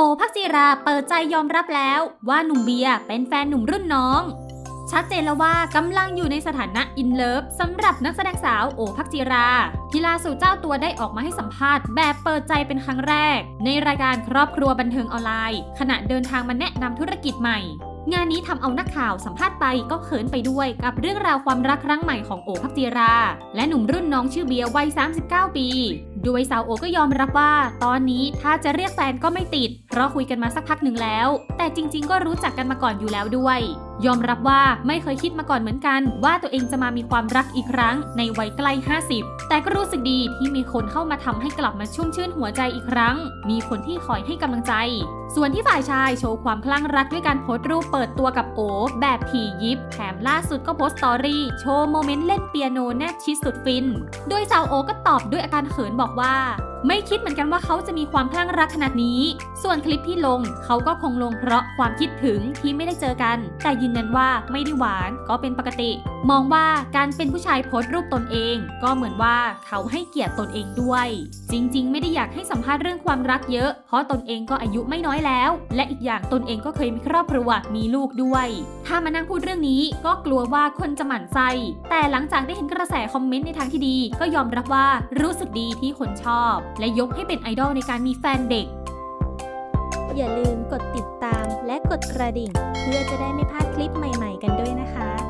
โอพักจีราเปิดใจยอมรับแล้วว่าหนุ่มเบียเป็นแฟนหนุ่มรุ่นน้อง ชัดเจนแล้วว่ากำลังอยู่ในสถานะอินเลิฟสำหรับนักแสดงสาวโอพักจีราที่ล่าสุดเจ้าตัวได้ออกมาให้สัมภาษณ์แบบเปิดใจเป็นครั้งแรก ในรายการครอบครัวบันเทิงออนไลน์ ขณะเดินทางมาแนะนำธุรกิจใหม่ งานนี้ทำเอานักข่าวสัมภาษณ์ไปก็เขินไปด้วยกับเรื่องราวความรักครั้งใหม่ของโอพักจีรา และหนุ่มรุ่นน้องชื่อเบียร์วัย 39 ปี โดยสาวโอก็ยอมรับว่า ตอนนี้ถ้าจะเรียกแฟนก็ไม่ติด เพราะคุยกันมาสักพักหนึ่งแล้ว แต่จริง ๆ ก็รู้จักกันมาก่อนอยู่แล้วด้วย ยอมรับว่าไม่เคยคิดมาก่อนเหมือนกัน ว่าตัวเองจะมามีความรักอีกครั้งในวัยใกล้ 50 แต่ก็รู้สึกดีที่มีคนเข้ามาทำให้กลับมาชุ่มชื่นหัวใจอีกครั้ง มีคนที่คอยให้กำลังใจ ส่วนที่ฝ่ายชายโชว์ความคลั่งรักด้วยการโพสต์รูปเปิดตัวกับโอแบบถี่ยิบ แถมล่าสุดก็โพสต์สตอรี่โชว์โมเมนต์เล่นเปียโนแนบชิดสุดฟิน โดยสาวโอก็ตอบด้วยอาการเขินบอกว่า ไม่คิดเหมือนกันว่าเขาจะมีความคลั่งรักขนาดนี้ ส่วนคลิปที่ลงเขาก็คงลงเพราะความคิดถึงที่ไม่ได้เจอกัน แต่ยืนยันว่าไม่ได้หวานก็เป็นปกติ มองว่าการเป็นผู้ชายโพสต์รูปตนเอง ก็เหมือนว่าเขาให้เกียรติตนเองด้วย จริงๆ ไม่ได้อยากให้สัมภาษณ์เรื่องความรักเยอะ เพราะตนเองก็อายุไม่น้อยแล้ว และอีกอย่างตนเองก็เคยมีครอบครัวมีลูกด้วย ถ้ามานั่งพูดเรื่องนี้ก็กลัวว่าคนจะหมั่นไส้แต่หลังจากได้เห็นกระแสคอมเมนต์ในทางที่ดี ก็ยอมรับว่ารู้สึกดีที่คนชอบและยกให้เป็นไอดอลในการมีแฟนเด็ก อย่าลืมกดติดตามและกดกระดิ่ง เพื่อจะได้ไม่พลาดคลิปใหม่ ๆ กันด้วยนะคะ